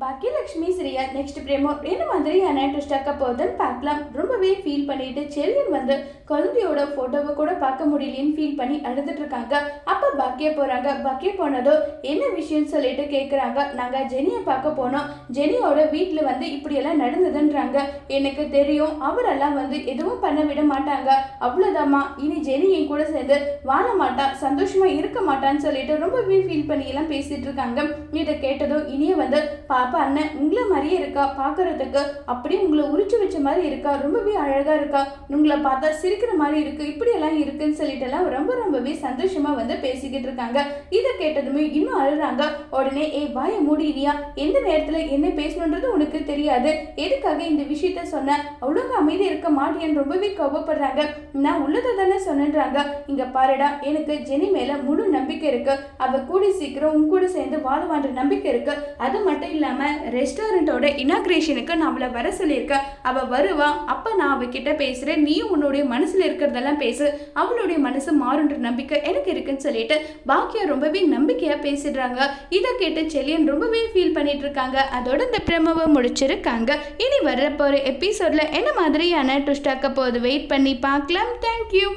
பாக்கியலட்சுமி ஸ்ரீயா next பிரேமோ என்ன மாதிரியான ட்விஸ்டாக்க போகுதுன்னு பார்க்கலாம். ரொம்பவே ஃபீல் பண்ணிட்டு செல்லியன் வந்து குழந்தையோட ஃபோட்டோவை கூட பார்க்க முடியலன்னு ஃபீல் பண்ணி அழுதுட்டு இருக்காங்க. அப்போ பக்கே போகிறாங்க பக்கே போனதோ என்ன விஷயம்னு சொல்லிட்டு கேட்குறாங்க நாங்கள் ஜெனியை பார்க்க போனோம். ஜெனியோட வீட்டில் வந்து இப்படியெல்லாம் நடந்ததுன்றாங்க. எனக்கு தெரியும். அவரெல்லாம் வந்து எதுவும் பண்ண விட மாட்டாங்க. அவ்வளோதாம்மா இனி ஜெனி என் கூட சேர்ந்து வாழ மாட்டா. சந்தோஷமாக இருக்க மாட்டான்னு சொல்லிட்டு ரொம்பவே ஃபீல் பண்ணியெல்லாம் பேசிகிட்டு இருக்காங்க. இதை கேட்டதும் இனியே வந்து பாப்பா அண்ணன் உங்களை மாதிரியே இருக்கா? பார்க்கறதுக்கு அப்படியே உங்களை உரிச்சு வச்ச மாதிரி இருக்கா? ரொம்பவே அழகாக இருக்கா? உங்களை பார்த்தா சிரிக்கிற மாதிரி இருக்கு. இப்படியெல்லாம் இருக்குன்னு சொல்லிட்டு எல்லாம் ரொம்ப ரொம்பவே சந்தோஷமாக வந்து பேசிக்கிட்டு இருக்காங்க இதை கேட்டதுமே இன்னும் அழுறாங்க. உடனே ஏய் வாய மூடினியா எந்த நேரத்துல என்ன பேசணுன்றது உனக்கு தெரியாது. எதுக்காக இந்த விஷயத்த சொன்ன? அவ்வளோங்க அமைதி இருக்க மாட்டியான்னு ரொம்பவே கோபப்படுறாங்க. நான் உள்ளதை தானே சொன்னன்றாங்க. இங்க பாருடா எனக்கு ஜெனி மேல முழு நம்பிக்கை இருக்கு. அவ கூடி சீக்கிரம் உன் கூட சேர்ந்து வாழுவான்ற நம்பிக்கை இருக்கு. அது மட்டும் இல்லாம ரெஸ்டாரண்டோட இனாக்ரேஷனுக்கு நான் அவளை வர சொல்லியிருக்கேன் அவ வருவா. அப்ப நான் அவகிட்ட பேசுறேன். நீயும் உன்னுடைய மனசுல இருக்கிறதெல்லாம் பேசு. அவளுடைய மனசு மாறுன்ற நம்பிக்கை எனக்கு இருக்குன்னு சொல்லிட்டு பாக்கியா ரொம்பவே நம்பிக்கையா பேசிடுறாங்க. இதை கேட்டு செலியன் ரொம்பவே ஃபீல் பண்ணிட்டு இருக்காங்க அதோட இந்த பிரமவை முடிச்சிருக்காங்க. இனி வர்ற போற எபிசோட்ல என்ன மாதிரியான ட்விஸ்டாக்க போகுது? வெயிட் பண்ணி பார்க்கலாம். தேங்க்யூ